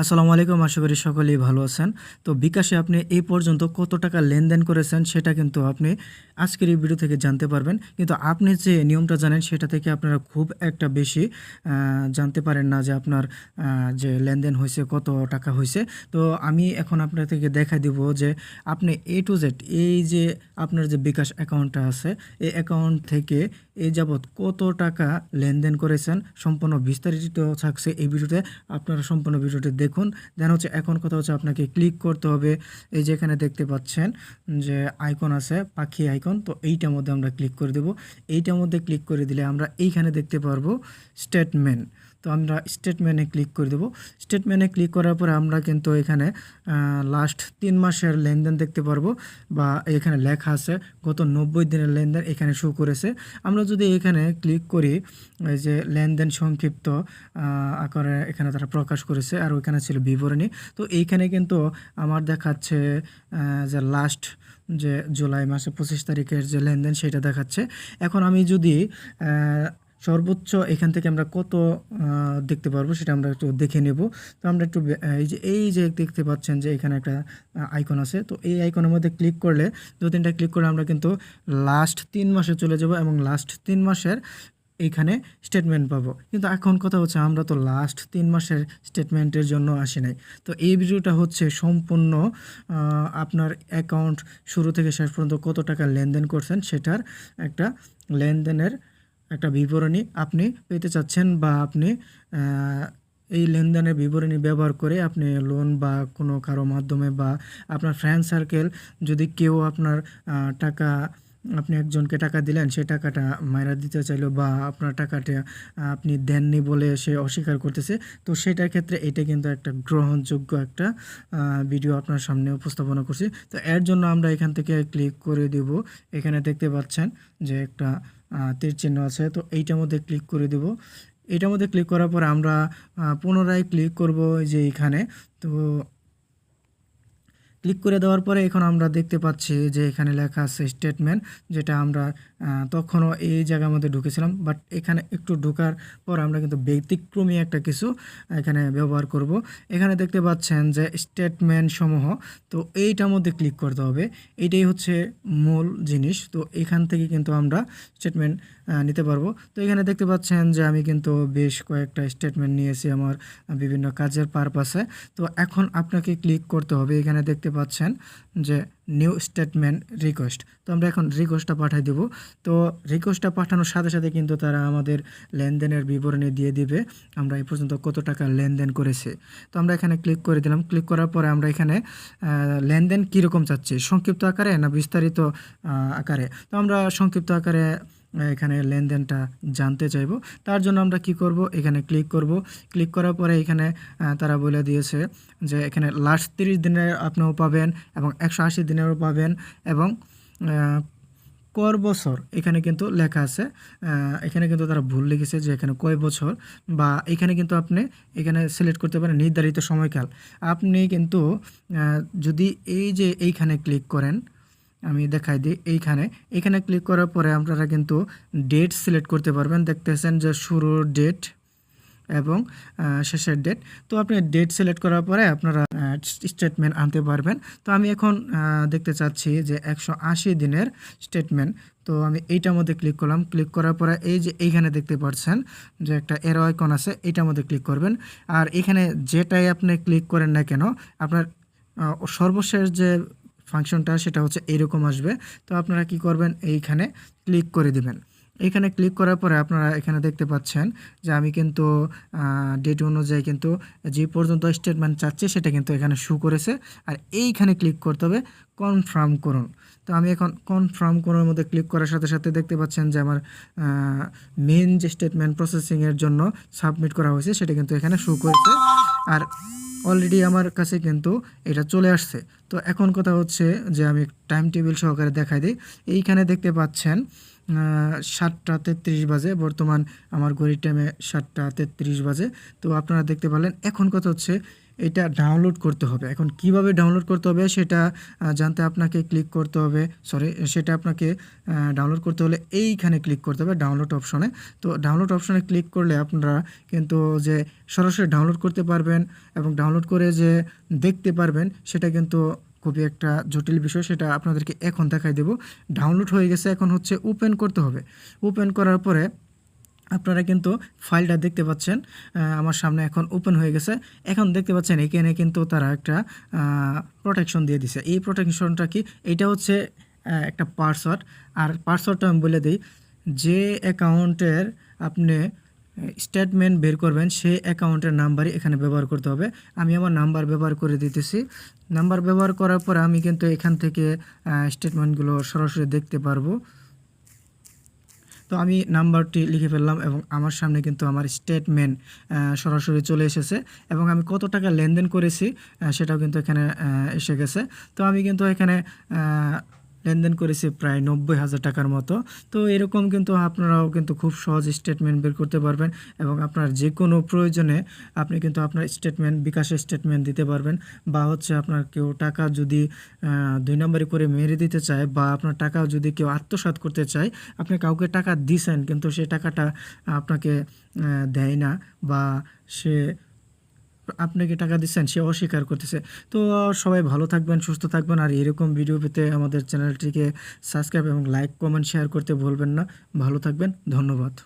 আসসালামু আলাইকুম, আশা করি সকলেই ভালো আছেন। তো বিকাশে আপনি এই পর্যন্ত কত টাকা লেনদেন করেছেন সেটা কিন্তু আপনি আজকের এই ভিডিও থেকে জানতে পারবেন। কিন্তু আপনি যে নিয়মটা জানেন সেটা থেকে আপনারা খুব একটা বেশি জানতে পারেন না যে আপনার যে লেনদেন হয়েছে, কত টাকা হয়েছে। তো আমি এখন আপনার থেকে দেখা দিব যে আপনি এ টু জেড এই যে আপনার যে বিকাশ অ্যাকাউন্টটা আছে, এই অ্যাকাউন্ট থেকে এই যাবৎ কত টাকা লেনদেন করেছেন, সম্পূর্ণ বিস্তারিত থাকছে এই ভিডিওতে। আপনারা সম্পূর্ণ ভিডিওটি দেখুন। দেন হচ্ছে এখন কোথাও হচ্ছে আপনাকে ক্লিক করতে হবে। এই যে এখানে দেখতে পাচ্ছেন যে আইকন আছে, পাখি আইকন তো এইটার মধ্যে আমরা ক্লিক করে দেব। এইটার মধ্যে ক্লিক করে দিলে আমরা এইখানে দেখতে পারব স্টেটমেন্ট তো আমরা স্টেটমেন্টে ক্লিক করে দেবো। স্টেটমেন্টে ক্লিক করার পরে আমরা কিন্তু এখানে লাস্ট তিন মাসের লেনদেন দেখতে পারব বা এখানে লেখা আছে, গত নব্বই দিনের লেনদেন এখানে শো করেছে। আমরা যদি এখানে ক্লিক করি, এই যে লেনদেন সংক্ষিপ্ত আকারে এখানে তারা প্রকাশ করেছে, আর ওইখানে ছিল বিবরণী। তো এইখানে কিন্তু আমার দেখাচ্ছে যে লাস্ট যে জুলাই মাসে পঁচিশ তারিখের যে লেনদেন সেটা দেখাচ্ছে। এখন আমি যদি সর্বোচ্চ এখান থেকে আমরা কত দেখতে পারব সেটা আমরা একটু দেখে নেব। তো আমরা একটু এই যে এই যে দেখতে পাচ্ছেন যে এখানে একটা আইকন আছে। তো এই আইকনের মধ্যে ক্লিক করলে, দু তিনটা ক্লিক করলে আমরা কিন্তু লাস্ট তিন মাসে চলে যাব এবং লাস্ট তিন মাসের এইখানে স্টেটমেন্ট পাবো। কিন্তু এখন কথা হচ্ছে আমরা তো লাস্ট তিন মাসের স্টেটমেন্টের জন্য আসি নাই। তো এই ভিডিওটা হচ্ছে সম্পূর্ণ আপনার অ্যাকাউন্ট শুরু থেকে শেষ পর্যন্ত কত টাকা লেনদেন করছেন সেটার একটা লেনদেনের একটা বিবরণী আপনি পেতে চাচ্ছেন বা আপনি এই লেনদেনের বিবরণী ব্যবহার করে আপনি লোন বা কোনো কারও মাধ্যমে বা আপনার ফ্রেন্ড সার্কেল যদি কেউ আপনার টাকা, আপনি একজনকে টাকা দিলেন, সে টাকাটা মায়েরা দিতে চাইলো বা আপনার টাকাটা আপনি দেননি বলে সে অস্বীকার করতেছে, তো সেটার ক্ষেত্রে এটা কিন্তু একটা গ্রহণযোগ্য একটা ভিডিও আপনার সামনে উপস্থাপনা করছি। তো এর জন্য আমরা এখান থেকে ক্লিক করে দেব। এখানে দেখতে পাচ্ছেন যে একটা তীর চিহ্ন আছে, তো এইটার মধ্যে ক্লিক করে দেব। এটার মধ্যে ক্লিক করার পর আমরা পুনরায় ক্লিক করব যে এখানে। তো ক্লিক করে দেওয়ার পরে এখন আমরা দেখতে পাচ্ছি যে এখানে লেখা আছে স্টেটমেন্ট, যেটা আমরা তখনও এই জায়গার মধ্যে ঢুকেছিলাম বাট এখানে একটু ঢোকার পর আমরা কিন্তু ব্যতিক্রমী একটা কিছু এখানে ব্যবহার করব। এখানে দেখতে পাচ্ছেন যে স্টেটমেন্ট সমূহ, তো এইটার মধ্যে ক্লিক করতে হবে। এইটাই হচ্ছে মূল জিনিস, তো এখান থেকে কিন্তু আমরা স্টেটমেন্ট নিতে পারব। তো এখানে দেখতে পাচ্ছেন যে আমি কিন্তু বেশ কয়েকটা স্টেটমেন্ট নিয়েছি আমার বিভিন্ন কাজের পারপাসে তো এখন আপনাকে ক্লিক করতে হবে। এখানে দেখতে পাচ্ছেন যে নিউ স্টেটমেন্ট রিকোয়েস্ট। তো আমরা এখন রিকোয়েস্টটা পাঠিয়ে দেব। তো রিকোয়েস্টটা পাঠানোর সাথে সাথে কিন্তু তারা আমাদের লেনদেনের বিবরণী দিয়ে দিবে। আমরা এই পর্যন্ত কত টাকা লেনদেন করেছে। তো আমরা এখানে ক্লিক করে দিলাম। ক্লিক করার পরে আমরা এখানে লেনদেন কীরকম চাচ্ছি? সংক্ষিপ্ত আকারে না বিস্তারিত আকারে? তো আমরা সংক্ষিপ্ত আকারে এখানে লেনদেনটা জানতে চাইব। তার জন্য আমরা কি করব? এখানে ক্লিক করব। ক্লিক করার পরে এখানে তারা বলে দিয়েছে যে এখানে লাস্ট তিরিশ দিনের আপনিও পাবেন এবং একশো আশি দিনেরও পাবেন এবং কর বছর এখানে কিন্তু লেখা আছে। এখানে কিন্তু তারা ভুল লিখেছে যে এখানে কয় বছর বা এখানে কিন্তু আপনি এখানে সিলেক্ট করতে পারেন নির্ধারিত সময়কাল। আপনি কিন্তু যদি এই যে এইখানে ক্লিক করেন আমি দেখাই দিই এইখানে। এখানে ক্লিক করার পরে আপনারা কিন্তু ডেট সিলেক্ট করতে পারবেন। দেখতেছেন যে শুরুর ডেট এবং শেষের ডেট তো আপনি ডেট সিলেক্ট করার পরে আপনারা স্টেটমেন্ট আনতে পারবেন। তো আমি এখন দেখতে চাচ্ছি যে একশো আশি দিনের স্টেটমেন্ট তো আমি এইটার মধ্যে ক্লিক করলাম। ক্লিক করার পরে এই যে এইখানে দেখতে পাচ্ছেন যে একটা এরো আইকন আছে, এইটার মধ্যে ক্লিক করবেন। আর এখানে যেটাই আপনি ক্লিক করেন না কেন, আপনার সর্বশেষ যে ফাংশনটা, সেটা হচ্ছে এরকম আসবে। তো আপনারা কি করবেন? এইখানে ক্লিক করে দিবেন। এইখানে ক্লিক করার পরে আপনারা এখানে দেখতে পাচ্ছেন যে আমি কিন্তু ডেট অনুযায়ী কিন্তু যে পর্যন্ত স্টেটমেন্ট চাচ্ছি, সেটা কিন্তু এখানে শু করেছে। আর এইখানে ক্লিক করতে হবে কনফার্ম করুন। তো আমি এখন কনফার্ম করার মধ্যে ক্লিক করার সাথে সাথে দেখতে পাচ্ছেন যে আমার মেন যে স্টেটমেন্ট প্রসেসিংয়ের জন্য সাবমিট করা হয়েছে, সেটা কিন্তু এখানে শু করেছে। আর অলরেডি আমার কাছে কিন্তু এটা চলে আসছে। তো এখন কথা হচ্ছে যে আমি টাইম টেবিল সহকারে দেখাই দিই। এইখানে দেখতে পাচ্ছেন সাতটা তেত্রিশ বাজে, বর্তমান আমার ঘড়ির টাইমে সাতটা তেত্রিশ বাজে। তো আপনারা দেখতে পারলেন, এখন কথা হচ্ছে এটা ডাউনলোড করতে হবে। এখন কীভাবে ডাউনলোড করতে হবে সেটা জানতে আপনাকে ক্লিক করতে হবে। সরি সেটা আপনাকে ডাউনলোড করতে হলে এইখানে ক্লিক করতে হবে ডাউনলোড অপশনে তো ডাউনলোড অপশনে ক্লিক করলে আপনারা কিন্তু যে সরাসরি ডাউনলোড করতে পারবেন এবং ডাউনলোড করে যে দেখতে পারবেন, সেটা কিন্তু খুবই একটা জটিল বিষয়। সেটা আপনাদেরকে এখন দেখাই দেব। ডাউনলোড হয়ে গেছে, এখন হচ্ছে ওপেন করতে হবে। ওপেন করার পরে আপনারা কিন্তু ফাইলটা দেখতে পাচ্ছেন আমার সামনে এখন ওপেন হয়ে গেছে। এখন দেখতে পাচ্ছেন, এখানে কিন্তু তারা একটা প্রোটেকশন দিয়ে দিছে। এই প্রোটেকশনটা কি? এটা হচ্ছে একটা পাসওয়ার্ড আর পাসওয়ার্ডটা আমি বলে দিই, যে অ্যাকাউন্টের আপনি স্টেটমেন্ট বের করবেন, সেই অ্যাকাউন্টের নাম্বারই এখানে ব্যবহার করতে হবে। আমি আমার নাম্বার ব্যবহার করে দিতেছি। নাম্বার ব্যবহার করার পর আমি কিন্তু এখান থেকে স্টেটমেন্টগুলো সরাসরি দেখতে পারব। তো আমি নাম্বারটি লিখে ফেললাম এবং আমার সামনে কিন্তু আমার স্টেটমেন্ট সরাসরি চলে এসেছে এবং আমি কত টাকা লেনদেন করেছি সেটাও কিন্তু এখানে এসে গেছে। তো আমি কিন্তু এখানে লেনদেন করেছি প্রায় নব্বই হাজার টাকার মতো। তো এরকম কিন্তু আপনারাও কিন্তু খুব সহজ স্টেটমেন্ট বের করতে পারবেন এবং আপনার যে কোনো প্রয়োজনে আপনি কিন্তু আপনার স্টেটমেন্ট বিকাশের স্টেটমেন্ট দিতে পারবেন বা হচ্ছে আপনার কেউ টাকা যদি দুই নম্বরে করে মেরে দিতে চায় বা আপনার টাকা যদি কেউ আত্মসাৎ করতে চায়, আপনি কাউকে টাকা দিছেন কিন্তু সে টাকাটা আপনাকে দেয় না বা সে আপনাকে টাকা দিচ্ছেন, সে অস্বীকার করতেছে। তো সবাই ভালো থাকবেন, সুস্থ থাকবেন। আর এরকম ভিডিও পেতে আমাদের চ্যানেলটিকে সাবস্ক্রাইব এবং লাইক কমেন্ট শেয়ার করতে ভুলবেন না। ভালো থাকবেন, ধন্যবাদ।